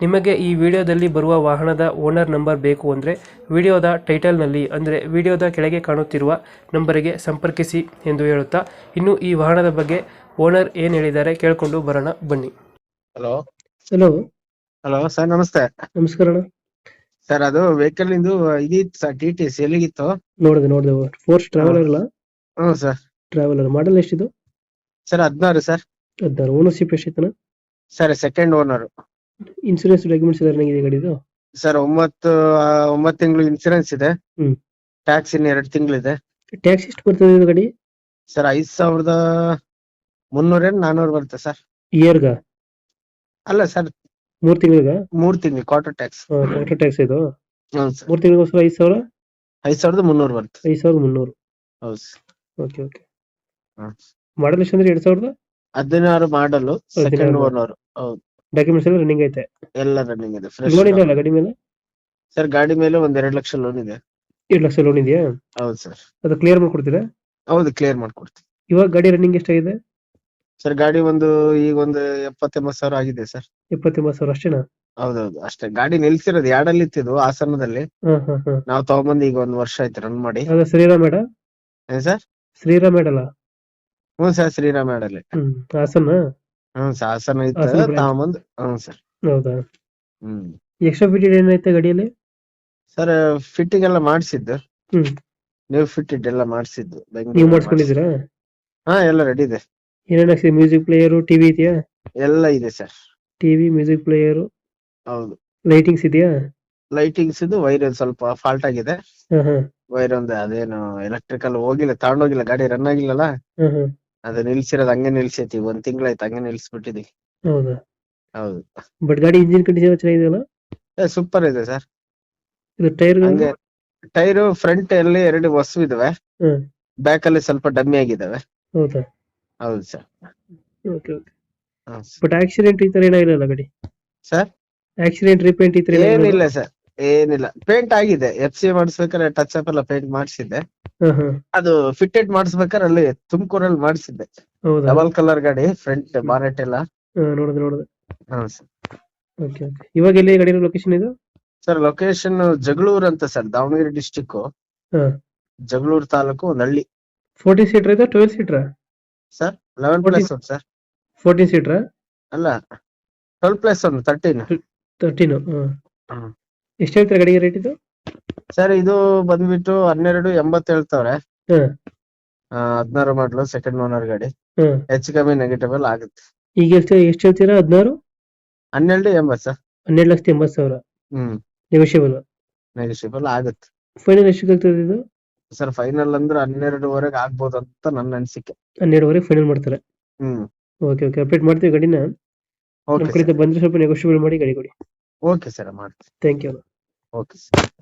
ನಿಮಗೆ ಈ ವಿಡಿಯೋದಲ್ಲಿ ಬರುವ ವಾಹನದ ಓನರ್ ನಂಬರ್ ಬೇಕು ಅಂದರೆ ವಿಡಿಯೋದ ಟೈಟಲ್ನಲ್ಲಿ ಅಂದರೆ ವಿಡಿಯೋದ ಕೆಳಗೆ ಕಾಣುತ್ತಿರುವ ನಂಬರಿಗೆ ಸಂಪರ್ಕಿಸಿ ಎಂದು ಹೇಳುತ್ತಾ ಇನ್ನು ಈ ವಾಹನದ ಬಗ್ಗೆ ಓನರ್ ಏನು ಹೇಳಿದ್ದಾರೆ ಕೇಳಿಕೊಂಡು ಬರೋಣ ಬನ್ನಿ. ಹಲೋ. ಹಲೋ. ಹಲೋ ಸರ್ ನಮಸ್ತೆ. ನಮಸ್ಕಾರ ಅಣ್ಣ. ಸರ್ ಅದು ವೆಹಿಕಲ್ ಇಂದು ಇದಿತ್ತು ಸರ್ ಟಿ ಟಿ ಸಿ ಎಲ್ಲಿಗಿತ್ತು ನೋಡಿದೆ ನೋಡಿದೆ. ಫೋರ್ಸ್ ಟ್ರಾವೆಲರ್ ಅಲ್ಲ? ಹ್ಞೂ ಸರ್. ಟ್ರಾವೆಲರ್ ಮಾಡಲ್ ಎಷ್ಟಿದು? ಸರ್ ಹದಿನಾರು ಸರ್. ಹದಿನಾರು. ಓನರ್ಶಿಪ್ ಎಷ್ಟಿತ್ತು sir second owner insurance documents ಎಲ್ಲ ನನಗಿದೆ ಗಾಡಿದು? ಸರ್ ಒಂಬತ್ತು ಆ, ಒಂಬತ್ತು ತಿಂಗಳು ಇನ್ಸೂರೆನ್ಸ್ ಇದೆ. ಹ್ಮ್. ಟ್ಯಾಕ್ಸ್ ಇನ್ನು ಎರಡು ತಿಂಗಳಿದೆ. ಟ್ಯಾಕ್ಸ್ ಎಷ್ಟು ಬರ್ತದೆ ಇದು ಗಾಡಿ? ಸರ್ ಐದ್ ಸಾವಿರದ ಮುನ್ನೂರೇನು ನಾನೂರು ಬರುತ್ತೆ ಸರ್. ಇಯರ್ಗ ಅಲ್ಲ ಸರ್ ಮೂರ್ ತಿಂಗಳಿಗ? ಮೂರ್ ತಿಂಗಳು ಕ್ವಾರ್ಟರ್ ಟ್ಯಾಕ್ಸ್ ಕ್ವಾರ್ಟರ್ ಟ್ಯಾಕ್ಸ್ ಇದು? ಹೌದು ಸರ್. ಮೂರ್ ತಿಂಗಳಿಗೋಸ್ಕರ ಐದು ಸಾವಿರ? ಐದ್ ಸಾವಿರದ ಮುನ್ನೂರು ಬರುತ್ತೆ. ಐದು ಸಾವಿರದ ಮುನ್ನೂರು. ಹೌದು ಸರ್. Okay okay. ಮಾಡಲ್ ಎಷ್ಟು ಅಂದ್ರೆ ಎರಡ್ ಸಾವಿರದ? ಹದಿನಾರು ಮಾಡಲು ಸೆಕೆಂಡ್ ಹದಿನಾರು. ಓನರ್ ಹೌದು. ಡಾಕ್ಯುಮೆಂಟ್ಸ್ ಎಲ್ಲ ರನ್ನಿಂಗ್ ಐತೆ. ಎಲ್ಲ ರನ್ನಿಂಗ್ ಇದೆ ಫ್ರೆಶ್ ಲೋನ್ ಗಾಡಿ ಮೇಲೆ? ಸರ್ ಗಾಡಿ ಮೇಲೆ ಒಂದ್ ಎರಡು ಲಕ್ಷ ಲೋನ್ ಇದೆ. ಎರಡು ಲಕ್ಷ ಲೋನ್ ಇದೆಯಾ? ಹೌದು ಸರ್ ಅದು ಕ್ಲಿಯರ್ ಮಾಡ್ಕೊಡ್ತೀರಾ? ಹೌದು ಕ್ಲಿಯರ್ ಮಾಡ್ಕೊಡ್ತೀವಿ ಇವಾಗ ಗಾಡಿ ರನ್ನಿಂಗ್ ಎಷ್ಟಾಗಿದೆ? ಸರ್ ಗಾಡಿ ಒಂದು ಈಗ ಒಂದು ಎಪ್ಪತ್ತೆಂಬತ್ತು ಸಾವಿರ ಆಗಿದೆ ಸರ್ ಎಪ್ಪತ್ತೆಂಬತ್ತು ಸಾವಿರ ಅಷ್ಟೇನಾ? ಹೌದೌದು ಅಷ್ಟೇ. ಗಾಡಿ ನಿಲ್ಸಿರೋದು ಯಾಡಲ್ಲಿ ಇತ್ತಿದ್ದು ಹಾಸನದಲ್ಲಿ. ಹಾ ಹಾ ಹಾ. ನಾವು ತಗೊಂಬಂದು ಈಗ ಒಂದ್ ವರ್ಷ ಆಯ್ತು ರನ್ ಮಾಡಿ. ಅದು ಶ್ರೀರಾಮ್ ಮೇಡ? ಏನ್ ಸರ್ ಶ್ರೀರಾಮ್ ಮೇಡಲ್ಲ ಹ್ಞೂ ಸರ್ ಶ್ರೀರಾಮ್ ಯಾರ್ಡಲ್ಲಿ ಹ್ಮ್ ಹಾಸನ? ಹ್ಮ್ ಸರ್ ಹಾಸನ ಹಾಸನ branch. ಹ್ಞೂ ಸರ್. ಹೌದಾ? ಹ್ಮ್. ಎಕ್ಸ್ಟ್ರಾ ಫಿಟೆಡ್ ಏನೈತೆ ಗಾಡಿಯಲ್ಲಿ? ಸರ್ ಫಿಟ್ಟಿಂಗ್ ಎಲ್ಲ ಮಾಡಿಸಿದ್ದು. ಹ್ಮ್. ನೀವು ಫಿಟ್ಟಿಡ್ ಎಲ್ಲ ಮಾಡಿಸಿದ್ದು ನೀವು ಮಾಡಿಸ್ಕೊಂಡಿದ್ದೀರಾ? ಹಾ ಎಲ್ಲ ರೆಡಿ ಇದೆ. ಏನೇನು ಹಾಕ್ಸಿದೆ ಮ್ಯೂಸಿಕ್ ಪ್ಲೇಯರ್ ಟಿವಿ ಇದೆಯಾ? ಎಲ್ಲ ಇದೆ ಸರ್. ಟಿವಿ ಮ್ಯೂಸಿಕ್ ಪ್ಲೇಯರ್ ಹೌದು. ಲೈಟಿಂಗ್ಸ್ ಇದೆಯಾ? ಲೈಟಿಂಗ್ಸ್ ಇದು ವೈರ್ ಸ್ವಲ್ಪ ಫಾಲ್ಟ್ ಆಗಿದೆ. ಹಾ ಹಾ ವೈರ್ ಒಂದು ಅದೇನು ಎಲೆಕ್ಟ್ರಿಕಲ್ ಹೋಗಿಲ್ಲ ತಗೊಂಡೋಗಿಲ್ಲ ಗಾಡಿ ರನ್ ಆಗಿಲ್ಲಲ್ಲ? ಹಾ ಹಾ ಅದು ನಿಲ್ಸಿರೋದು ಹಂಗೆ ನಿಲ್ಸೈತಿ ಒಂದ್ ತಿಂಗಳಾಯ್ತು ಹಂಗೆ ನಿಲ್ಸ್ಬಿಟ್ಟಿದಿ ಹೌದಾ? ಹೌದು. ಬಟ್ ಗಾಡಿ ಇಂಜಿನ್ ಕಂಡೀಷನ್ ಚೆನ್ನಾಗಿದೆಯಲ್ಲ? ಸೂಪರ್ ಇದೆ ಸರ್. ಇದು ಟೈರ್ ಹಂಗೆ ಟೈರ್ ಫ್ರಂಟ್ ಅಲ್ಲಿ ಎರಡು ಹೊಸ ಇದಾವೆ. ಬ್ಯಾಕ್ ಅಲ್ಲಿ ಸ್ವಲ್ಪ ಡಮ್ಮಿ ಆಗಿದಾವೆ. ಹೌದಾ? ಹೌದು sir. Okay okay but accident ಈ ತರ ಏನಾಗಿರಲ್ಲ ಗಾಡಿ? ಸರ್? ಆಕ್ಸಿಡೆಂಟ್ ರಿಪೇಂಟ್ ಈ ತರ ಏನಿಲ್ಲ ಸರ್. ಏನಿಲ್ಲ. ಪೇಂಟ್ ಆಗಿದೆ. ಎಫ್ ಸಿ ಮಾಡಿಸ್ಬೇಕಾದ್ರೆ ಟಚ್ ಅಪ್ ಎಲ್ಲ ಪೇಂಟ್ ಮಾಡಿಸಿದ್ದೆ. ಹಾ ಹಾ. ಅದು ಫಿಟ್ಟೆಡ್ ಮಾಡಿಸ್ಬೇಕಾದ್ರೆ ಅಲ್ಲಿ ತುಮಕೂರಲ್ಲಿ ಮಾಡಿಸಿದ್ದೆ. ಡಬಲ್ ಕಲರ್ ಗಾಡಿ ಫ್ರಂಟ್ ಬಾನೆಟ್ ಎಲ್ಲ. ನೋಡಿದ್ರೆ ನೋಡಿದೆ ನೋಡಿದೆ. ಹೌದು ಸರ್ ಓಕೆ ಓಕೆ. ಇವಾಗ ಎಲ್ಲಿ ಗಾಡಿ ಲೊಕೇಶನ್ ಇದು? ಸರ್ ಲೊಕೇಶನ್ ಜಗಳೂರು ಅಂತ ಸರ್ ದಾವಣಗೆರೆ ಡಿಸ್ಟಿಕ್ ಜಗಳೂರ್ ತಾಲೂಕು ಒಂದ್ ಹಳ್ಳಿ ಫೋರ್ಟೀನ್ ಸೀಟರ್ ಇದೆ twelve seater sir eleven plus one sir fourteen seater ಅಲ್ಲ twelve plus one thirteen thirteen ಹ್ಮ್. ಎಷ್ಟು ಹೇಳ್ತಾರೆ ಗಾಡಿಗೆ ರೇಟ್ ಇದು? ಸರ್ ಇದು ಬಂದ್ಬಿಟ್ಟು ಹನ್ನೆರಡು ಎಂಬತ್ತು ಹೇಳ್ತಾವ್ರೆ. ಹ್ಮ್. ಹದಿನಾರು ಮಾಡ್ಲು ಸೆಕೆಂಡ್ ಓನರ್ ಗಾಡಿ. ಹ್ಮ್ ಹೆಚ್ಚು ಕಮ್ಮಿ ನೆಗೆಟಿಬಲ್ ಆಗುತ್ತೆ. ಈಗ ಎಷ್ಟು ಎಷ್ಟು ಹೇಳ್ತೀರಾ ಹದಿನಾರು? ಹನ್ನೆರಡು ಎಂಬತ್ತು ಸರ್ ಹನ್ನೆರಡು ಲಕ್ಷದ ಎಂಬತ್ತು ಸಾವಿರ. ಹ್ಮ್. ನೆಗೋಷಿಯಬಲ್ ನೆಗೆಟಿಬಲ್ ಆಗುತ್ತೆ. ಫೈನಲ್ ಎಷ್ಟು ಆಗ್ತದೆ ಇದು? ಸರ್ ಫೈನಲ್ ಅಂದ್ರೆ ಹನ್ನೆರಡುವರೆಗೆ ಆಗ್ಬೋದು ಅಂತ ನನ್ನ ಅನಿಸಿಕೆ. ಹನ್ನೆರಡುವರೆಗೆ ಫೈನಲ್ ಮಾಡ್ತಾರೆ. ಹ್ಮ್. ಓಕೆ ಓಕೆ ಅಪ್ಡೇಟ್ ಮಾಡ್ತೀವಿ ಗಾಡಿನ. ನಮ್ಮ ಓಕೆ ಕಡೆಯಿಂದ ಬಂದ್ರೆ ಸ್ವಲ್ಪ ನೆಗೋಷಿಯಬಲ್ ಮಾಡಿ ಗಾಡಿ ಕೊಡಿ. ಓಕೆ ಸರ್ ಮಾಡ್ತೀನಿ ಥ್ಯಾಂಕ್ ಯು ಓಕೆ ಸರ್